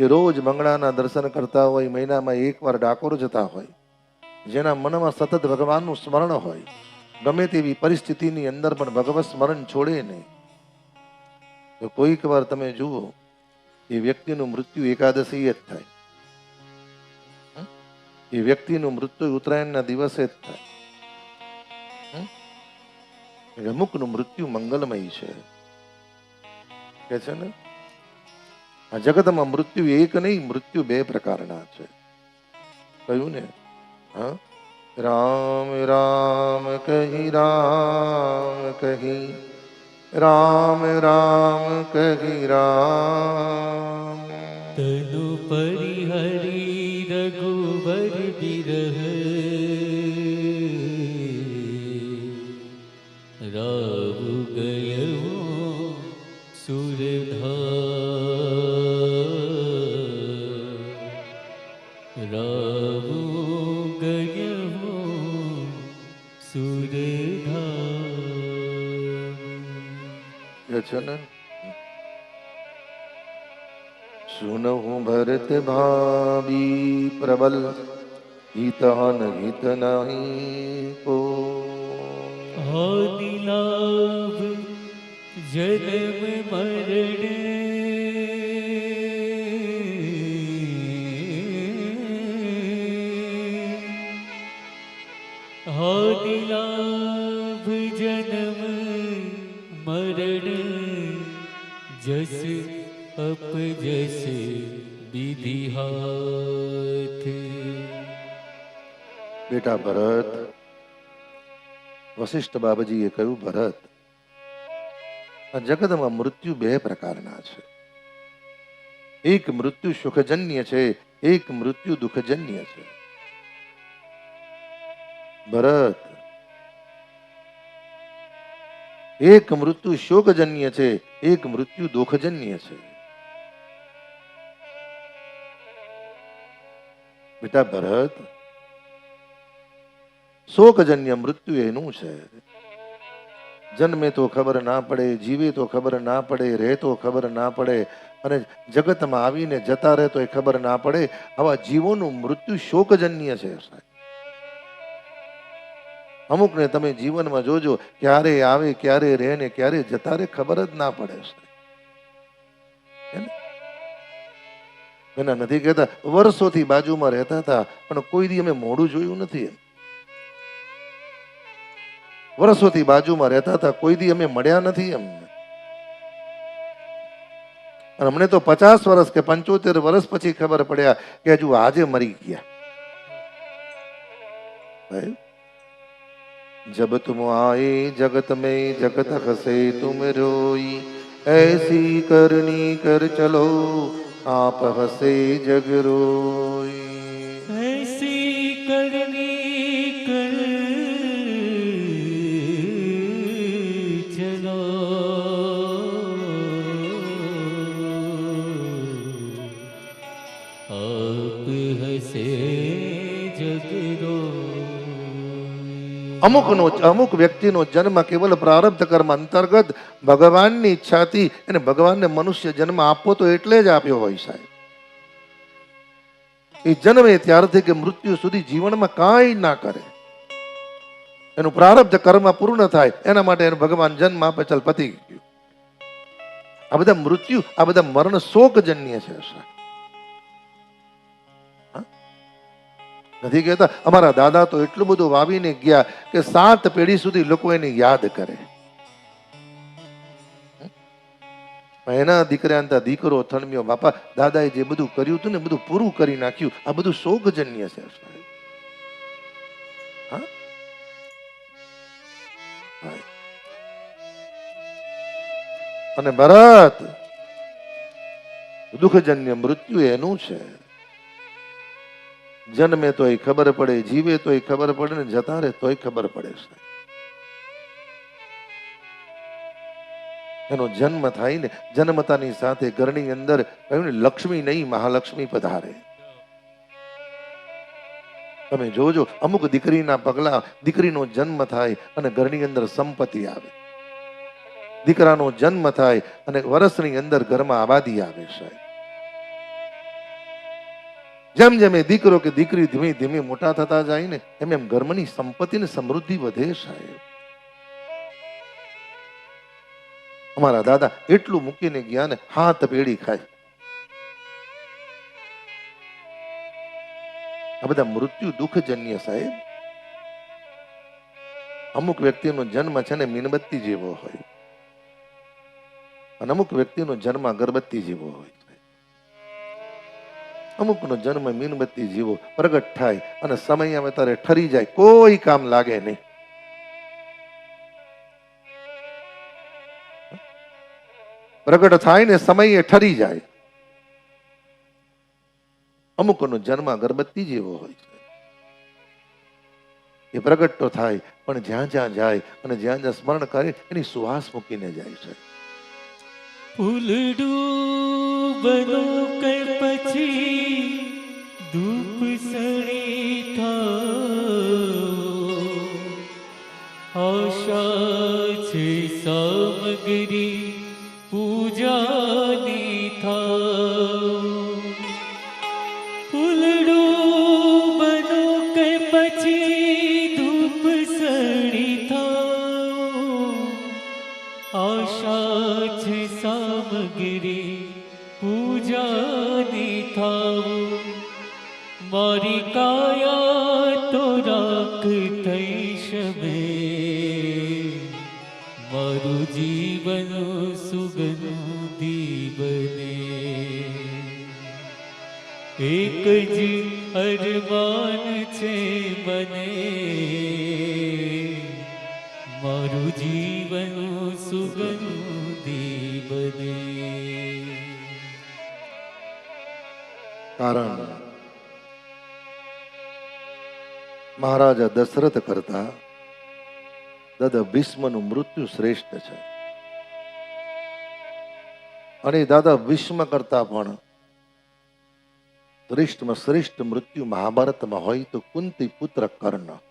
જે રોજ મંગળાના દર્શન કરતા હોય, મહિનામાં એકવાર ડાકોર જતા હોય, જેના મનમાં સતત ભગવાનનું સ્મરણ હોય, ગમે તેવી પરિસ્થિતિની અંદર પણ ભગવત સ્મરણ છોડે નહીં. તો કોઈક વાર તમે જુઓ, એ વ્યક્તિનું મૃત્યુ એકાદશી જ થાય. એ વ્યક્તિનું મૃત્યુ ઉત્તરાયણના દિવસે જ થાય. અમુકનું મૃત્યુ મંગલમય છે. કે છે ને? આ જગતમાં મૃત્યુ એક નહીં, મૃત્યુ બે પ્રકારના છે. કહ્યું ને? હા? રામ રામ કહી રામ કહી, રામ રામ કહી, રામ એ છે ને સુનહું ભરત ભાવી પ્રબલ, હિતહન હિત નહીં કો આદિલાભ જન્મ મરણ. આદિલાભ જસ અપજસ વિધિ હાથ બેટા ભરત વશિષ્ઠ બાબાજીએ કહ્યું, ભરત, આ જગતમાં મૃત્યુ બે પ્રકારના છે. એક મૃત્યુ સુખજન્ય છે, એક મૃત્યુ દુઃખજન્ય છે. ભરત એક મૃત્યુ શોકજન્ય છે, એક મૃત્યુ દુઃખજન્ય છે. બેટા ભરત, શોકજન્ય મૃત્યુ એનું છે. જન્મે તો ખબર ના પડે, જીવે તો ખબર ના પડે રહે તો ખબર ના પડે, અને જગતમાં આવીને જતા રહે તો એ ખબર ના પડે. આવા જીવોનું મૃત્યુ શોકજન્ય છે, સાહેબ. અમુકને તમે જીવનમાં જોજો, ક્યારે આવે, ક્યારે રહે ને ક્યારે જતા રહે, ખબર જ ના પડે. એના નથી કહેતા, વર્ષોથી બાજુમાં રહેતા હતા, પણ કોઈ દી અમે મોડું જોયું નથી એમ. વર્ષોથી બાજુમાં રહેતા હતા, કોઈ દી અમે મળ્યા નથી એમ. અને અમને તો પચાસ વર્ષ કે પંચોતેર વર્ષ પછી ખબર પડ્યા કે હજુ આજે મરી ગયા. जब तुम आए जगत में जगत हसे तुम रोई ऐसी करनी कर चलो आप हसे जग रोई અમુકનો અમુક વ્યક્તિનો જન્મ કેવલ પ્રારબ્ધ કર્મ અંતર્ગત ભગવાનની ઈચ્છાથી અને ભગવાનને મનુષ્ય જન્મ આપવો તો એટલે જ આપ્યો હોય સાહેબ. એ જન્મે ત્યારથી કે મૃત્યુ સુધી જીવનમાં કાંઈ ના કરે. એનું પ્રારબ્ધ કર્મ પૂર્ણ થાય, એના માટે એને ભગવાન જન્મ આપે, ચાલ પતી ગયું. આ બધા મૃત્યુ, આ બધા મરણ શોકજન્ય છે સાહેબ. નથી કહેતા. અમારા દાદા તો એટલું બધું વાવીને ગયા કે સાત પેઢી સુધી લોકો એને યાદ કરે. એના દીકરા હતા દીકરો થણમ્યો બાપા, દાદાએ જે બધું કર્યું હતું ને બધું પૂરું કરી નાખ્યું. આ બધું શોકજન્ય છે. અને ભરત, દુઃખજન્ય મૃત્યુ એનું છે. જન્મે તોય ખબર પડે, જીવે તોય ખબર પડે ને જતા રહે તોય ખબર પડે એનો જન્મ થાય ને, જન્મતાની સાથે ઘરની અંદર કહ્યું ને, લક્ષ્મી નહીં, મહાલક્ષ્મી પધારે. તમે જોજો, અમુક દીકરીના પગલા, દીકરીનો જન્મ થાય અને ઘરની અંદર સંપત્તિ આવે. દીકરાનો જન્મ થાય અને વર્ષની અંદર ઘરમાં આબાદી આવે સાહેબ. જેમ જેમ એ દીકરો કે દીકરી ધીમે ધીમે મોટા થતા જાય ને, એમ એમ ઘરની સંપત્તિ ને સમૃદ્ધિ વધે સાહેબ. અમારા દાદા એટલું મૂકીને ગયા ને, હાથ પેડી ખાય. આ બધા મૃત્યુ દુઃખજન્ય સાહેબ. અમુક વ્યક્તિનો જન્મ છે ને મીણબત્તી જેવો હોય. અને અમુક વ્યક્તિનો જન્મ અગરબત્તી જેવો હોય. અમુકનો જન્મ મીનબત્તી જીવો પ્રગટ થાય અને સમય આવે ત્યારે ઠરી જાય, કોઈ કામ લાગે નહીં. પ્રગટ થાય ને સમયે ઠરી જાય. અમુકનો જન્મ અગરબત્તી જેવો હોય છે. એ પ્રગટ તો થાય, પણ જ્યાં જ્યાં જાય અને જ્યાં જ્યાં સ્મરણ કરે, એની સુવાસ મૂકીને જાય છે. ફૂલડું બનો કર પછી ધૂપ સણી થાઓ આશા છે સામગ્રી પૂજાની થાઓ ફૂલડું બનો કર પછી ધૂપ સળી થાઓ આશા છે સામગ્રી પૂજાની થાવું મારી કાયા તો રાખ થઈ શમે મારું જીવન સુગંધી બને એક જ અરમાન છે બને મારું જીવન સુગંધી બને કારણ. મહારાજા દશરથ કરતા દાદા ભીષ્મનું મૃત્યુ શ્રેષ્ઠ છે. અને દાદા ભીષ્મ કરતા પણ શ્રેષ્ઠમાં શ્રેષ્ઠ મૃત્યુ મહાભારતમાં હોય તો કુંતી પુત્ર કર્ણ.